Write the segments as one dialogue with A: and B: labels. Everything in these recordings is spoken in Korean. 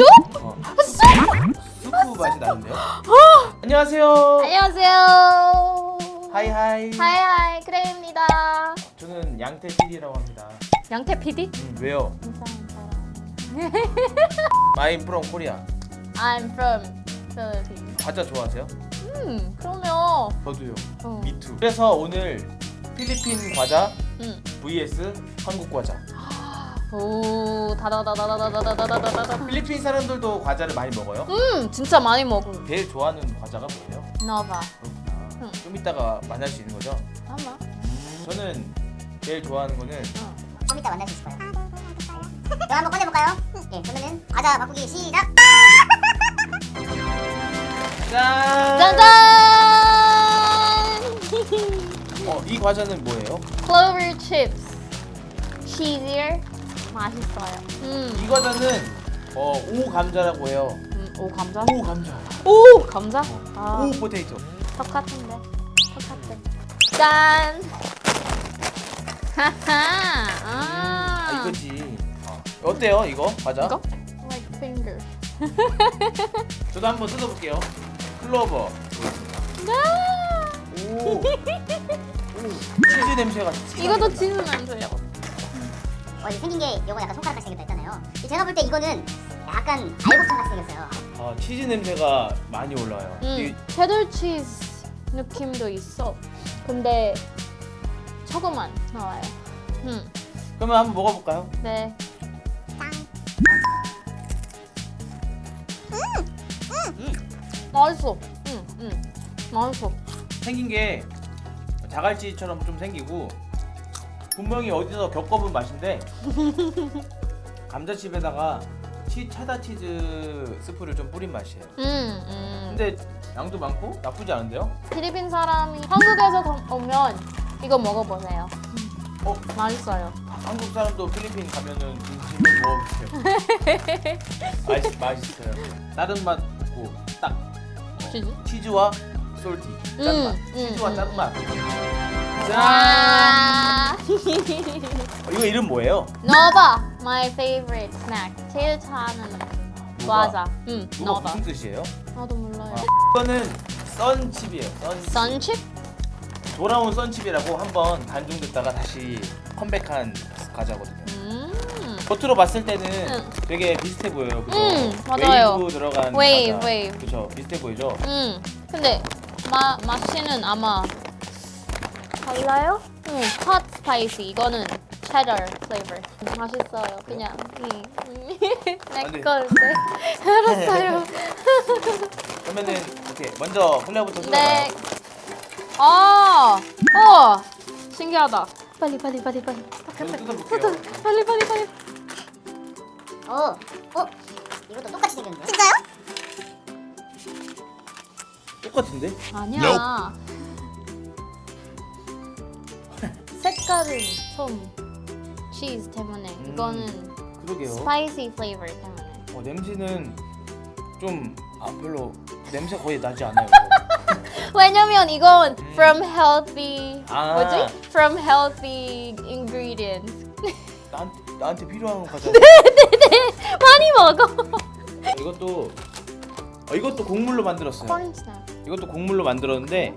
A: 쑥?
B: 어,
A: 쑥?
B: 수프 맛이 나는데요? 안녕하세요.
A: 안녕하세요.
B: 하이 하이.
A: 하이하이 크레입니다.
B: 저는 양태 PD라고 합니다.
A: 양태 PD?
B: 음, 왜요?
A: 이상한 사람.
B: I'm from Korea.
A: I'm from Philippines.
B: 과자 좋아하세요?
A: 음, 그러면
B: 저도요.
A: 어.
B: 미투. 그래서 오늘 필리핀 과자
A: 음.
B: vs 한국 과자.
A: 오, 다다다다다다다다다다다.
B: 필리핀 사람들도 과자를 많이 먹어요.
A: 음, 진짜 많이 먹어.
B: 제일 좋아하는 과자가 뭐예요? 그렇구나.
A: 응.
B: 좀 이따가 만날 수 있는 거죠?
A: 아마.
B: 저는 제일 좋아하는 거는
A: 어.
C: 좀 이따 만날 수 있을 거예요. 그럼 한번 꺼내볼까요? 예, 그러면은 과자 바꾸기 시작.
B: 짠!
A: 짜잔!
B: 어, 이 과자는 뭐예요?
A: Clover chips. cheesier. 맛있어요.
B: 이
A: 음.
B: 과자는 어, 오 감자라고 해요.
A: 음, 오 감자?
B: 오 감자.
A: 오 감자? 아,
B: 오 포테이토.
A: 똑같은데. 똑같아. 짠. 하하. 아.
B: 아, 이거지. 어. 어때요, 이거 과자?
A: 이거? Like finger.
B: 저도 한번 뜯어볼게요. 클로버.
A: 아.
B: 오. 오. 치즈 냄새가.
A: 이것도. 치즈 냄새야.
C: 어, 이 생긴 게 요거 약간 손가락 같이 생겼다 했잖아요. 이 제가 볼 때 이거는 약간 알곡탕 같이 생겼어요.
B: 아, 치즈 냄새가 많이 올라요. 이-
A: 음, 체더 치즈 느낌도 있어. 근데 조금만 나와요. 음,
B: 그러면 한번 먹어볼까요?
A: 네. 맛있어. 음, 음, 맛있어.
B: 생긴 게 자갈치처럼 좀 생기고 분명히 어디서 겪어본 맛인데 감자칩에다가 치 체다 치즈 스프를 좀 뿌린 맛이에요.
A: 음, 음.
B: 근데 양도 많고 나쁘지 않은데요?
A: 필리핀 사람이 한국에서 거- 오면 이거 먹어보세요.
B: 어
A: 맛있어요.
B: 한국 사람도 필리핀 가면은 진심을 먹어보세요. 맛있 맛있어요. 다른 맛 없고 딱 어,
A: 치즈?
B: 치즈와 솔티 짠맛.
A: 음,
B: 치즈와
A: 음,
B: 짠맛. 짠.
A: 와.
B: 어, 이거 이름 뭐예요?
A: 너바, my favorite snack. 제일 좋아하는 과자. 음,
B: 이거
A: 너바.
B: 무슨 뜻이에요?
A: 나도 몰라요.
B: 아, 이거는 썬칩이에요. 썬
A: 선칩?
B: 돌아온 썬칩이라고 한번 단종됐다가 다시 컴백한 과자거든요.
A: 음.
B: 겉으로 봤을 때는
A: 응.
B: 되게 비슷해 보여요. 그죠?
A: 음, 맞아요.
B: 웨이브 들어간
A: 웨이브,
B: 과자.
A: 웨이브.
B: 그죠? 비슷해 보이죠?
A: 음. 근데 마 맛이는 아마 달라요? 음, hot spicy. 이거는 cheddar flavor. 맛있어요. 그냥 음.
B: 아, 네.
A: 내 건데. 알았어요.
B: 그러면은 이렇게 먼저 콜라부터
A: 네. 아, 어, 신기하다. 빨리 빨리 빨리 빨리.
B: 뜯어볼게요.
A: 빨리 빨리 빨리.
C: 오, 어, 이것도 똑같이 생겼는데. 진짜요?
B: 똑같은데?
A: 아니야. 색깔은 좀 치즈 때문에
B: 음.
A: 이거는
B: 그러게요.
A: 스파이시 플레이버 때문에.
B: 어, 냄새는 좀 아, 별로 냄새 거의 나지 않아요. 이거.
A: 왜냐면 이건
B: 음.
A: from healthy
B: 아.
A: 뭐지? From healthy ingredients.
B: 나한테 나한테 필요한 과자.
A: 많이 먹어.
B: 이것도 어, 이것도 곡물로 만들었어요.
A: corn snap.
B: 이것도 곡물로 만들었는데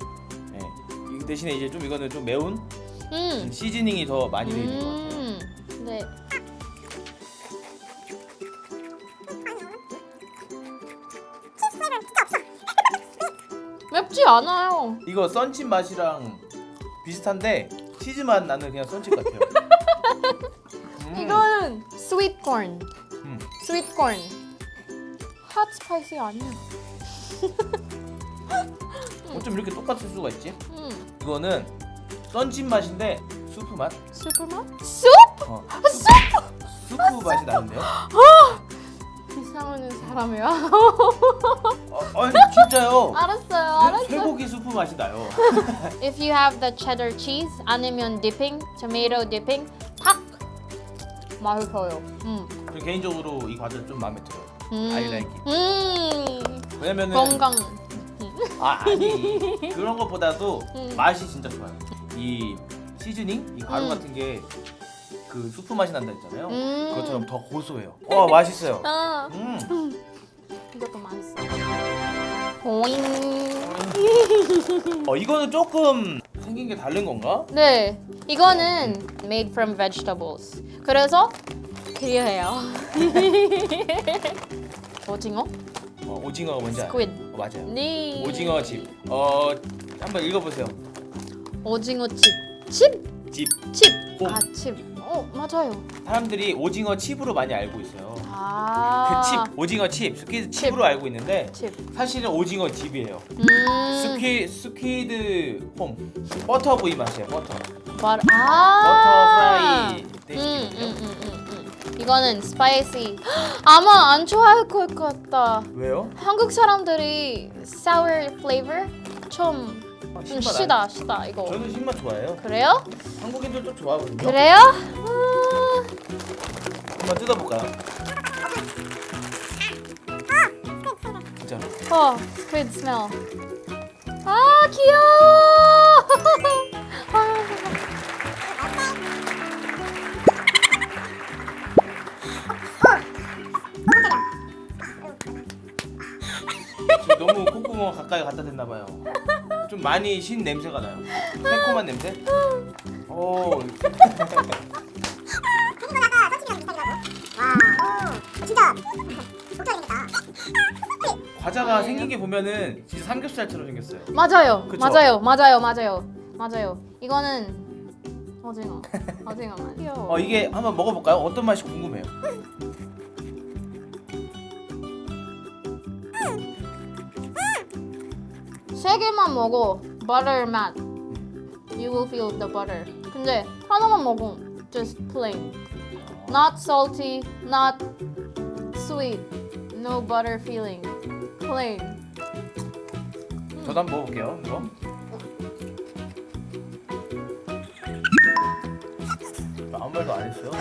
B: 예, 이 대신에 이제 좀 이거는 좀 매운
A: 음.
B: 시즈닝이 더 많이 돼 있는 것 같아요.
A: 음. 네. 맵지 않아요.
B: 이거 썬칩 맛이랑 비슷한데 치즈 맛 나는 그냥 썬칩 같아요. 음,
A: 이거는 sweet corn.
B: 음.
A: sweet corn. hot spicy 아니야.
B: 어쩜 이렇게 똑같을 수가 있지?
A: 음.
B: 이거는 썬칩 맛인데 수프 맛?
A: 수프 맛? 숲?
B: 어, 수프! 수프 맛이 나는데요?
A: 이상한 사람이야.
B: 어, 아니 진짜요?
A: 알았어요. 알았어.
B: 쇠고기 수프 맛이 나요.
A: If you have the cheddar cheese 아니면 dipping, tomato dipping 탁 맛있어요. 음.
B: 저 개인적으로 이 과자 좀 마음에 들어요.
A: 음.
B: I like it.
A: 음.
B: 왜냐면은
A: 건강.
B: 아 아니 그런 것보다도
A: 음.
B: 맛이 진짜 좋아요. 이 시즈닝, 이 가루
A: 음.
B: 같은 게 그 수프 맛이 난다 했잖아요.
A: 음.
B: 그것처럼 더 고소해요. 와 맛있어요.
A: 아,
B: 음.
A: 이것도 맛있어. 오잉.
B: 어 이거는 조금 생긴 게 다른 건가?
A: 네, 이거는 made from vegetables. 그래서 필요해요. 오징어?
B: 어, 오징어가 뭔지 알아요?
A: Squid.
B: 어, 맞아요.
A: 네.
B: 오징어 칩. 어 한번 읽어보세요.
A: 오징어 칩. 칩?
B: 칩.
A: 칩.
B: 오.
A: 아, 칩. 어, 맞아요.
B: 사람들이 오징어 칩으로 많이 알고 있어요.
A: 아.
B: 그 칩, 오징어 칩, 스퀴드
A: 칩.
B: 칩으로 알고 있는데
A: 칩.
B: 사실은 오징어 칩이에요.
A: 음.
B: 스퀴 스퀴드 홈 버터 구이 맛이에요. 버터.
A: 버...
B: 버터
A: 아.
B: 프라이
A: 음. 음, 음, 음, 음. 이거는 스파이시. 아마 안 좋아할 것 같다.
B: 왜요?
A: 한국 사람들이 sour flavor 좀,
B: 아,
A: 좀
B: 신맛
A: 시다 시다 이거.
B: 안- 저는 신맛 좋아해요.
A: 그래요?
B: 한국인들도 좋아하거든요.
A: 그래요? 아,
B: 한번 뜯어볼까요? 진짜.
A: 어, squid smell. 아 귀여워.
B: 지금 너무 콧구멍 가까이 갖다 댔나 봐요. 좀 많이 신 냄새가 나요. 새콤한 냄새? 오.
C: 진짜.
B: 과자가 생긴 게 보면은 진짜 삼겹살처럼 생겼어요.
A: 맞아요,
B: 그쵸?
A: 맞아요, 맞아요, 맞아요, 맞아요. 이거는 오징어, 오징어 맛. 귀여워.
B: 어 이게 한번 먹어볼까요? 어떤 맛이 궁금해요.
A: 세 개만 먹어 butter 맛. You will feel the butter. 근데 하나만 먹어 just plain. Not salty, not sweet, no butter feeling. Plain.
B: 저도 한번 먹어볼게요. 이거. 아무 말도 안 했어요.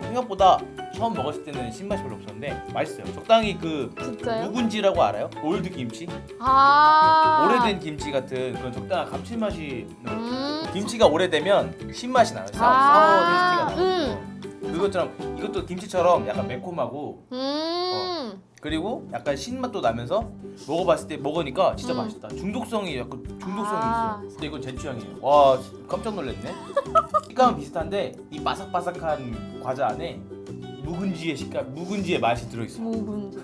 B: 생각보다 처음 먹었을 때는 신맛이 별로 없었는데 맛있어요. 적당히 그
A: 진짜요?
B: 묵은지라고 알아요? 올드 김치?
A: 아.
B: 오래된 김치 같은 그런 적당한 감칠맛이.
A: 음.
B: 김치가 오래되면 신맛이 나요. 사,
A: 아.
B: 사워 테이스티가 나요. 그것처럼 이것도 김치처럼 약간 매콤하고
A: 음.
B: 그리고 약간 신맛도 나면서 먹어봤을 때 먹으니까 진짜
A: 음.
B: 맛있다. 중독성이 약간 중독성이
A: 아.
B: 있어요. 근데 이건 제 취향이에요. 와 깜짝 놀랐네. 식감은 비슷한데 이 바삭바삭한 과자 안에 묵은지의 식감, 묵은지의 맛이 들어있어. 요
A: 묵은지.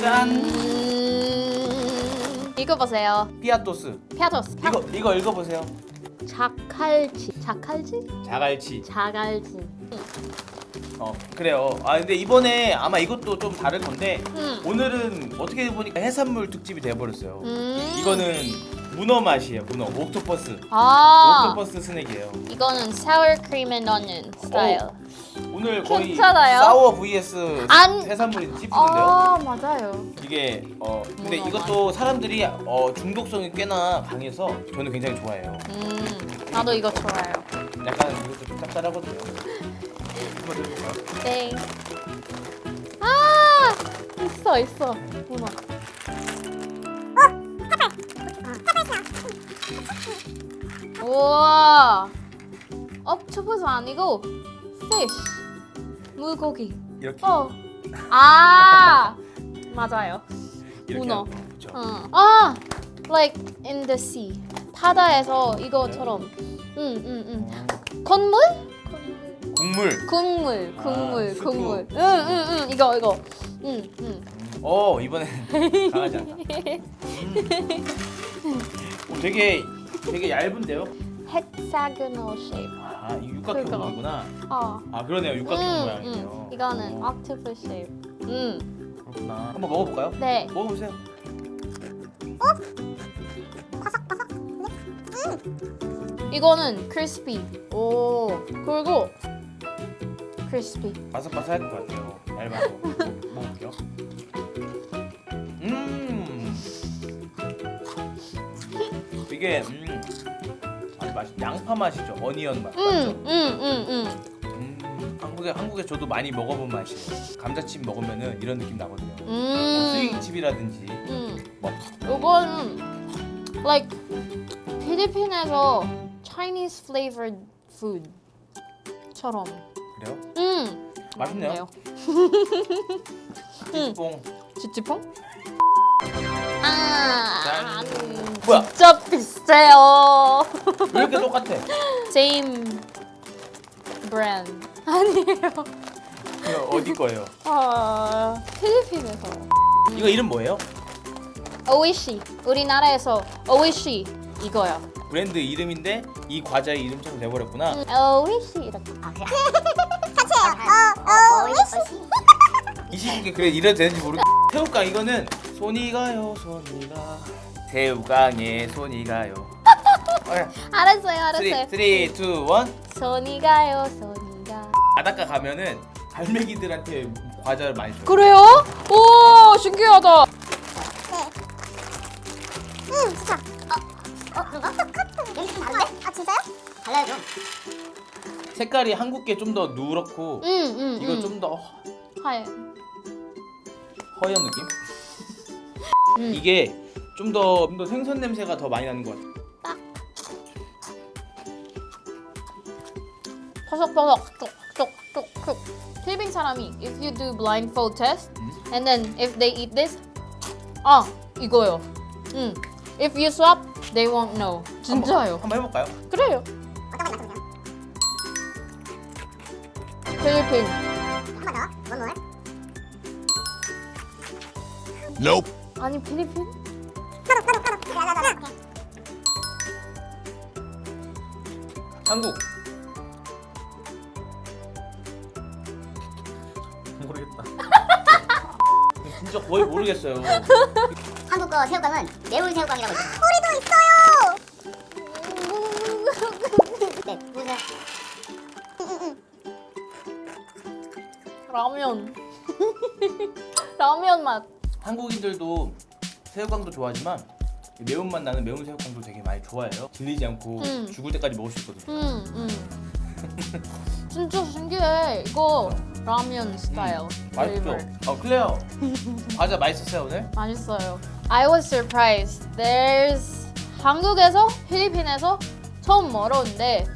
B: 짠.
A: 음. 이거 보세요.
B: 피아토스.
A: 피아토스. 피
B: 이거 이거 읽어보세요.
A: 자칼치. 자칼치?
B: 자갈치.
A: 자갈치.
B: 어 그래요. 아 근데 이번에 아마 이것도 좀 다를 건데
A: 음.
B: 오늘은 어떻게 보니까 해산물 특집이 돼버렸어요.
A: 음.
B: 이거는 문어 맛이에요. 문어. 옥토퍼스.
A: 아.
B: 옥토퍼스 스낵이에요.
A: 이거는 sour cream and onion 스타일.
B: 오늘 거의
A: 괜찮아요?
B: 사워 vs
A: 안-
B: 해산물이 찝히는데요.
A: 아 맞아요.
B: 이게 어 근데
A: 문어
B: 이것도 사람들이 어 중독성이 꽤나 강해서 저는 굉장히 좋아해요.
A: 음 나도 이거 좋아해요.
B: 약간 이것도 좀 짭짤하거든요. 한번 드셔볼까요?
A: 네. 아 있어 있어 문어. 우와. 옥토퍼스 아니고 fish 물고기.
B: 이렇게
A: 어. 아 맞아요.
B: 이렇게
A: 문어.
B: 하는 거.
A: 어. 아 like in the sea 바다에서 이거처럼. 응 응 응. 건물?
B: 국물.
A: 국물 국물
B: 아, 수프.
A: 국물. 응 응 응 이거 이거. 응응.
B: 음. 어 이번엔 강하지 않다. 음. 오, 되게 되게 얇은데요?
A: hexagonal shape.
B: 아, 이 육각형
A: 그러니까.
B: 모양이구나.
A: 어.
B: 아, 그러네요. 육각형
A: 음,
B: 모양이네요.
A: 음. 이거는
B: 어,
A: octopus shape. 음.
B: 그렇구나. 한번 먹어볼까요?
A: 네.
B: 먹어보세요.
A: 이거는 crispy. 오. 그리고 crispy.
B: 바삭바삭할 것 같아요. 얇아서 먹- 먹을게요. 음. 이게 음. 아주 맛이 양파 맛이죠. 어니언 맛. 맞죠?
A: 음, 음, 음, 음.
B: 음. 한국에 한국에 저도 많이 먹어본 맛이에요. 감자칩 먹으면은 이런 느낌 나거든요. 뭐
A: 음.
B: 스윙칩이라든지
A: 음.
B: 뭐
A: 이거는 like 필리핀에서 Chinese flavored food. 치즈봉처럼.
B: 그래요?
A: 음.
B: 맛있네요. 치즈봉.
A: 치즈봉? 아.
B: 짠. 뭐야?
A: 진짜 비슷해요.
B: 왜 이렇게 똑같아?
A: Same brand. 아니에요.
B: 이거 어디 거예요?
A: 아, 필리핀에서.
B: 이거 이름 뭐예요?
A: 오이시. 우리나라에서 오이시 이거요.
B: 브랜드 이름인데 이 과자의 이름처럼 돼버렸구나.
A: 음, 오이시 이렇게.
C: 아 그래 같이해요 어어 오이시
B: 이 시국에 그래 이래도 되는지 모르겠. 새우깡 이거는 손이 가요 손이 가. 새우깡에 손이 가요.
A: 알았어요, 알았어요.
B: 3, 3, 2, 1
A: 손이 가요, 손이 가.
B: 바닷가 가면은 갈매기들한테 과자를 많이 줘.
A: 그래요? 오, 신기하다.
C: 음 진짜 어? 어 다른데? 아 진짜요? 달라요 좀
B: 색깔이 한국 게 좀 더 누렇고
A: 음, 음,
B: 이거
A: 음.
B: 좀더
A: 하얘.
B: 허연 느낌?
A: 음.
B: 이게 좀더 좀 더 생선 냄새가 더 많이 나는 것 같아.
A: 퍼석퍼석 쪽쪽쪽쪽. 필리핀 사람이 if you do blindfold test and then if they eat this, 아 이거요. 음. If you swap, they won't know. 진짜요.
B: 한번 해볼까요?
A: 그래요. 필리핀.
C: 한번 더 원몰
D: Nope.
A: 아니 필리핀?
B: 한국. 모르겠다. 진짜 거의 모르겠어요.
C: 한국 거 새우깡은 매운 새우깡이라고 있어요 우리도 있어요 네 보세요
A: 라면. 라면 맛.
B: 한국인들도 새우깡도 좋아하지만 매운맛 나는 매운 새우깡도 되게 많이 좋아해요. 질리지 않고
A: 음.
B: 죽을 때까지 먹을 수 있거든요.
A: 음, 음. 진짜 신기해. 이거 라면 스타일.
B: 맛있죠?
A: flavor.
B: 어 클레어 과자 맛있었어요 오늘?
A: 맛있어요. I was surprised. There's 한국에서 필리핀에서 처음 먹었는데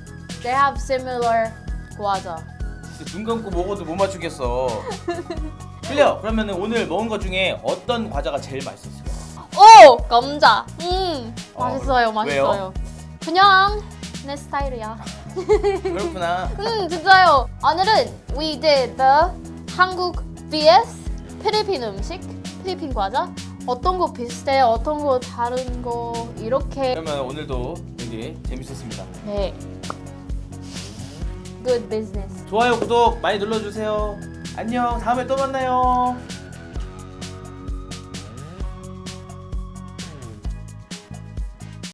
A: they have similar 과자.
B: 진짜 눈 감고 먹어도 못 맞추겠어. 클레어 그러면 오늘 먹은 것 중에 어떤 과자가 제일 맛있었어요?
A: 오 감자. 음
B: 어,
A: 맛있어요, 맛있어요.
B: 왜요?
A: 그냥 내 스타일이야.
B: 그렇구나.
A: 음 진짜요. 오늘은 we did the 한국 vs 필리핀 음식, 필리핀 과자. 어떤 거 비슷해, 어떤 거 다른 거 이렇게.
B: 그러면 오늘도 되게 재밌었습니다.
A: 네. Good business.
B: 좋아요 구독 많이 눌러주세요. 안녕 다음에 또 만나요.